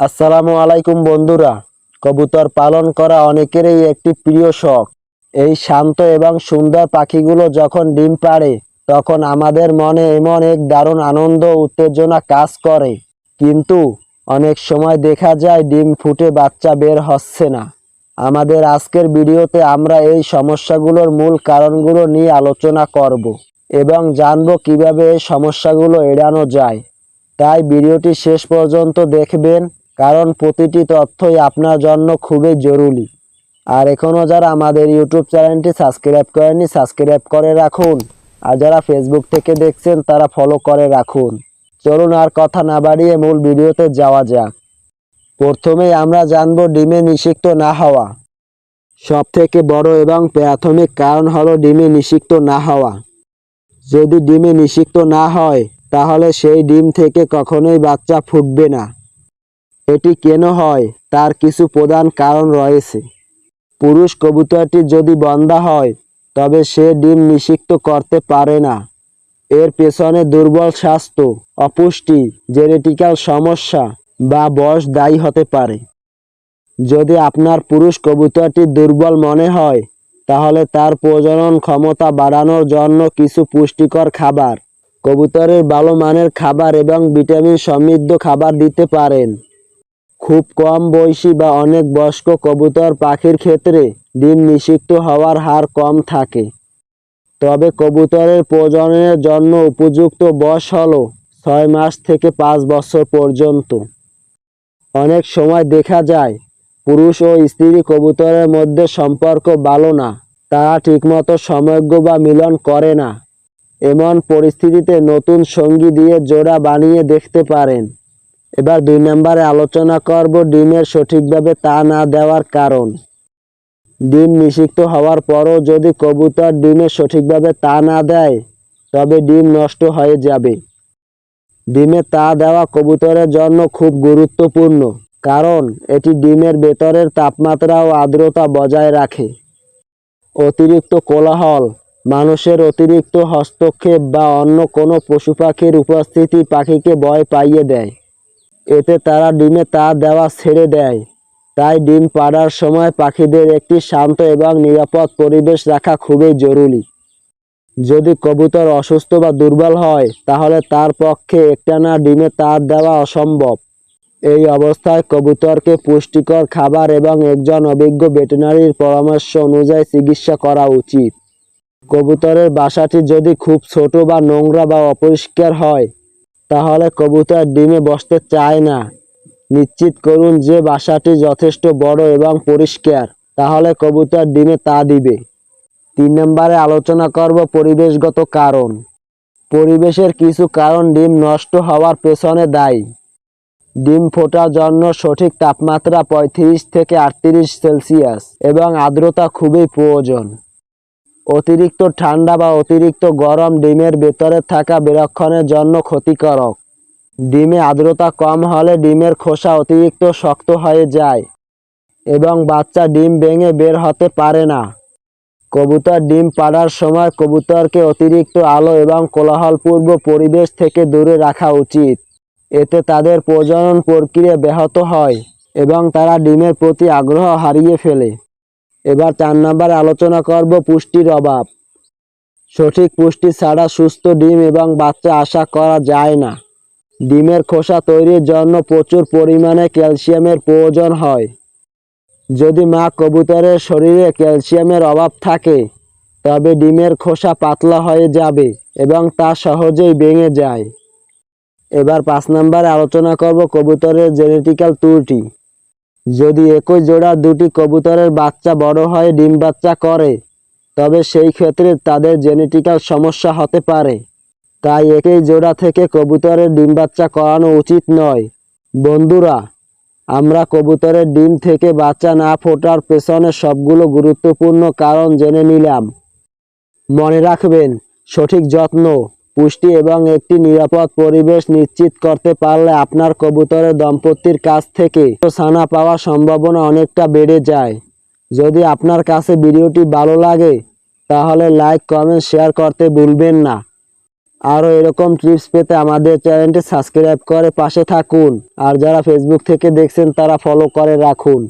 আসসালামু আলাইকুম বন্ধুরা। কবুতর পালন করা অনেকেরই একটি প্রিয় শখ। এই শান্ত এবং সুন্দর পাখিগুলো যখন ডিম পাড়ে, তখন আমাদের মনে এমন এক দারুণ আনন্দ উত্তেজনা কাজ করে। কিন্তু অনেক সময় দেখা যায় ডিম ফুটে বাচ্চা বের হচ্ছে না। আমাদের আজকের ভিডিওতে আমরা এই সমস্যাগুলোর মূল কারণগুলো নিয়ে আলোচনা করব এবং জানব কীভাবে এই সমস্যাগুলো এড়ানো যায়। তাই ভিডিওটি শেষ পর্যন্ত দেখবেন। কারণ প্রতিটি তথ্যই আপনার জন্য খুবই জরুরি। আর এখনও যারা আমাদের ইউটিউব চ্যানেলটি সাবস্ক্রাইব করেনি সাবস্ক্রাইব করে রাখুন। আর যারা ফেসবুক থেকে দেখছেন, তারা ফলো করে রাখুন। চলুন আর কথা না বাড়িয়ে মূল ভিডিওতে যাওয়া যাক। প্রথমেই আমরা জানব ডিমে নিষিক্ত না হওয়া। সব থেকে বড় এবং প্রাথমিক কারণ হলো ডিমে নিষিক্ত না হওয়া। যদি ডিমে নিষিক্ত না হয়, তাহলে সেই ডিম থেকে কখনোই বাচ্চা ফুটবে না। এটি কেন হয়, তার কিছু প্রধান কারণ রয়েছে। পুরুষ কবুতরটি যদি বন্ধা হয়, তবে সে ডিম নিষিক্ত করতে পারে না। এর পেছনে দুর্বল স্বাস্থ্য, অপুষ্টি, জেনেটিক্যাল সমস্যা বা বয়স দায়ী হতে পারে। যদি আপনার পুরুষ কবুতরটি দুর্বল মনে হয়, তাহলে তার প্রজনন ক্ষমতা বাড়ানোর জন্য কিছু পুষ্টিকর খাবার, কবুতরের ভালো মানের খাবার এবং ভিটামিন সমৃদ্ধ খাবার দিতে পারেন। খুব কম বয়সী বা অনেক বয়স্ক কবুতর পাখির ক্ষেত্রে ডিম নিষিক্ত হওয়ার হার কম থাকে। তবে কবুতরের প্রজননের জন্য উপযুক্ত বয়স হলো ছয় মাস থেকে পাঁচ বছর পর্যন্ত। অনেক সময় দেখা যায়, পুরুষ ও স্ত্রী কবুতরের মধ্যে সম্পর্ক ভালো না, তারা ঠিকমতো সমজ্ঞ বা মিলন করে না। এমন পরিস্থিতিতে নতুন সঙ্গী দিয়ে জোড়া বানিয়ে দেখতে পারেন। এবার দুই নম্বরে আলোচনা করব ডিমের সঠিকভাবে তা না দেওয়ার কারণ। ডিম নিষিক্ত হওয়ার পরও যদি কবুতর ডিমের সঠিকভাবে তা না দেয়, তবে ডিম নষ্ট হয়ে যাবে। ডিমে তা দেওয়া কবুতরের জন্য খুব গুরুত্বপূর্ণ, কারণ এটি ডিমের ভেতরের তাপমাত্রা ও আর্দ্রতা বজায় রাখে। অতিরিক্ত কোলাহল, মানুষের অতিরিক্ত হস্তক্ষেপ বা অন্য কোনো পশু পাখির উপস্থিতি পাখিকে ভয় পাইয়ে দেয়। এতে তারা ডিমে তা দেওয়া ছেড়ে দেয়। তাই ডিম পাড়ার সময় পাখিদের একটি শান্ত এবং নিরাপদ পরিবেশ রাখা খুবই জরুরি। যদি কবুতর অসুস্থ বা দুর্বল হয়, তাহলে তার পক্ষে একটানা ডিমে তার দেওয়া অসম্ভব। এই অবস্থায় কবুতরকে পুষ্টিকর খাবার এবং একজন অভিজ্ঞ ভেটেরিনারির পরামর্শ অনুযায়ী চিকিৎসা করা উচিত। কবুতরের বাসাটি যদি খুব ছোট বা নোংরা বা অপরিষ্কার হয় তাহলে কবুতর ডিমে বসতে চায় না। নিশ্চিত করুন যে বাসাটি যথেষ্ট বড় এবং পরিষ্কার। তাহলে কবুতর ডিমে তা দিবে। তিন নম্বরে আলোচনা করব পরিবেশগত কারণ। পরিবেশের কিছু কারণ ডিম নষ্ট হওয়ার পেছনে দায়ী। ডিম ফোটার জন্য সঠিক তাপমাত্রা পঁয়ত্রিশ থেকে আটত্রিশ সেলসিয়াস এবং আর্দ্রতা খুবই প্রয়োজন। অতিরিক্ত ঠান্ডা বা অতিরিক্ত গরম ডিমের ভেতরে থাকা বিরক্ষণের জন্য ক্ষতিকারক। ডিমে আর্দ্রতা কম হলে ডিমের খোসা অতিরিক্ত শক্ত হয়ে যায় এবং বাচ্চা ডিম ভেঙে বের হতে পারে না। কবুতর ডিম পাড়ার সময় কবুতরকে অতিরিক্ত আলো এবং কোলাহলপূর্ব পরিবেশ থেকে দূরে রাখা উচিত। এতে তাদের প্রজনন প্রক্রিয়া ব্যাহত হয় এবং তারা ডিমের প্রতি আগ্রহ হারিয়ে ফেলে। এবার চার নম্বরে আলোচনা করব পুষ্টির অভাব। সঠিক পুষ্টি ছাড়া সুস্থ ডিম এবং বাচ্চা আশা করা যায় না। ডিমের খোসা তৈরির জন্য প্রচুর পরিমাণে ক্যালসিয়ামের প্রয়োজন হয়। যদি মা কবুতরের শরীরে ক্যালসিয়ামের অভাব থাকে, তবে ডিমের খোসা পাতলা হয়ে যাবে এবং তা সহজেই ভেঙে যায়। এবার পাঁচ নম্বরে আলোচনা করব কবুতরের জেনেটিক্যাল ত্রুটি। যদি একই জোড়া দুটি কবুতরের বাচ্চা বড় হয়ে, ডিম বাচ্চা করে, তবে সেই ক্ষেত্রে তাদের জেনেটিক্যাল সমস্যা হতে পারে। তাই একই জোড়া থেকে কবুতরের ডিম বাচ্চা করানো উচিত নয়। বন্ধুরা, আমরা কবুতরের ডিম থেকে বাচ্চা না ফোটার পেছনে সবগুলো গুরুত্বপূর্ণ কারণ জেনে নিলাম। মনে রাখবেন, সঠিক যত্ন পুষ্টি এবং একটি নিরাপদ পরিবেশ নিশ্চিত করতে পারলে আপনার কবুতরের দম্পতির কাছ থেকে ছানা পাওয়ার সম্ভাবনা অনেকটা বেড়ে যায়। যদি আপনার কাছে ভিডিওটি ভালো লাগে, তাহলে লাইক, কমেন্ট, শেয়ার করতে ভুলবেন না। আরও এরকম টিপস পেতে আমাদের চ্যানেলটি সাবস্ক্রাইব করে পাশে থাকুন। আর যারা ফেসবুক থেকে দেখছেন, তারা ফলো করে রাখুন।